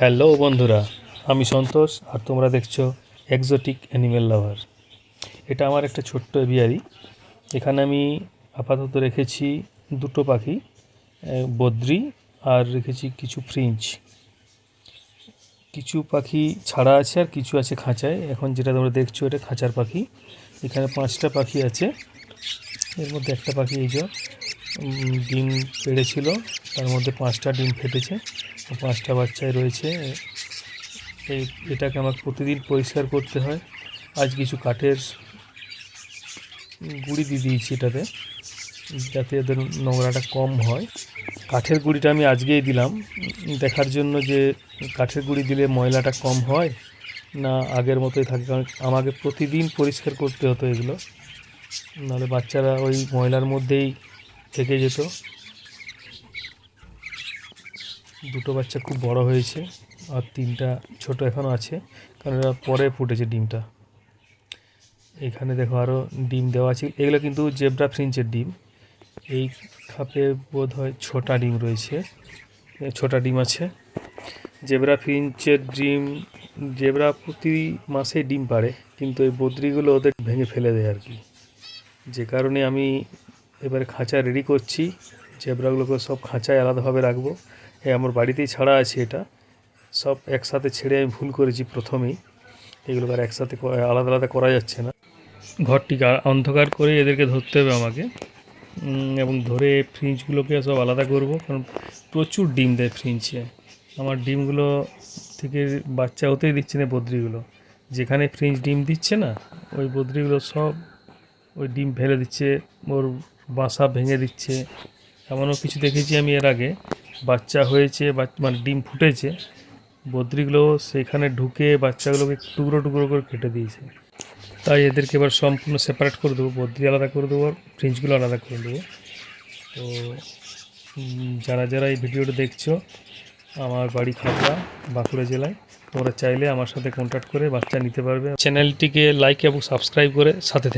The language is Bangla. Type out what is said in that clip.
হ্যালো বন্ধুরা, আমি সন্তোষ আর তোমরা দেখছ এক্সোটিক অ্যানিমেল লাভার এটা আমার একটা ছোট্ট এভিয়ারি এখানে আমি আপাতত রেখেছি দুটো পাখি বদ্রি আর রেখেছি কিছু ফ্রিঞ্চ কিছু পাখি ছাড়া আছে আর কিছু আছে খাঁচায়। এখন যেটা তোমরা দেখছ এটা খাঁচার পাখি। এখানে পাঁচটা পাখি আছে। এর মধ্যে একটা পাখি এই যে ডিম পেড়েছিল। তার মধ্যে পাঁচটা ডিম ফেটেছে। পাঁচটা বাচ্চায় রয়েছে। এই, এটাকে আমার প্রতিদিন পরিষ্কার করতে হয়। আজ কিছু কাঠের গুঁড়ি দিয়ে দিয়েছি এটাতে, যাতে এদের নোংরাটা কম হয়। কাঠের গুঁড়িটা আমি আজকেই দিলাম। দেখার জন্য যে কাঠের গুঁড়ি দিলে ময়লাটা কম হয় না আগের মতোই থাকে, কারণ আমাকে প্রতিদিন পরিষ্কার করতে হতো এগুলো। নাহলে বাচ্চারা ওই ময়লার মধ্যেই থেকে যেত। দুটো বাচ্চা খুব বড় হয়েছে আর তিনটা ছোট এখনও আছে, কারণ এরা পরে ফুটেছে ডিমটা। এখানে দেখো আরও ডিম দেওয়া আছে। এগুলো কিন্তু জেব্রা ফ্রিঞ্চের ডিম। এই খাপে বোধ হয় ছোটা ডিম রয়েছে। ছোটা ডিম আছে। জেব্রা ফিঞ্চের ডিম, জেব্রা প্রতি মাসে ডিম পাড়ে, কিন্তু এই বদ্রিগুলো ওদের ভেঙে ফেলে দেয় আর কি। যে কারণে আমি এবারে খাঁচা রেডি করছি। জেব্রাগুলোকে সব খাঁচায় আলাদাভাবে রাখব। এই আমার বাড়িতেই ছাড়া আছে এটা। সব একসাথে ছেড়ে আমি ভুল করেছি প্রথমেই। এগুলোকে আর একসাথে আলাদা আলাদা করা যাচ্ছে না। ঘরটিকে অন্ধকার করে এদেরকে ধরতে হবে আমাকে। এবং ধরে ফ্রিঞ্চগুলোকে সব আলাদা করব। কারণ প্রচুর ডিম দেয় ফ্রিঞ্চে। আমার ডিমগুলো থেকে বাচ্চা হতেই দিচ্ছে না বদ্রিগুলো। যেখানে ফ্রিঞ্চ ডিম দিচ্ছে না, ওই বদ্রিগুলো সব ওই ডিম ফেলে দিচ্ছে, ওর বাসা ভেঙে দিচ্ছে। এমনও কিছু দেখেছি আমি এর আগে। বাচ্চা হয়েছে মানে ডিম ফুটেছে বদ্রিগুলো সেখানে ঢুকে বাচ্চাগুলোকে টুকরো টুকরো করে কেটে দিয়েছে। তাই এদেরকে এবার সম্পূর্ণ সেপারেট করে দেবো বদ্রি আলাদা করে দেবো আর ফ্রিঞ্চগুলো আলাদা করে দেবো। তো যারা যারা এই ভিডিওটা দেখছ, আমার বাড়ি খাতড়া বাঁকুড়া জেলায়, তোমরা চাইলে আমার সাথে কন্ট্যাক্ট করে বাচ্চা নিতে পারবে। চ্যানেলটিকে লাইক এবং সাবস্ক্রাইব করে সাথে থেকে।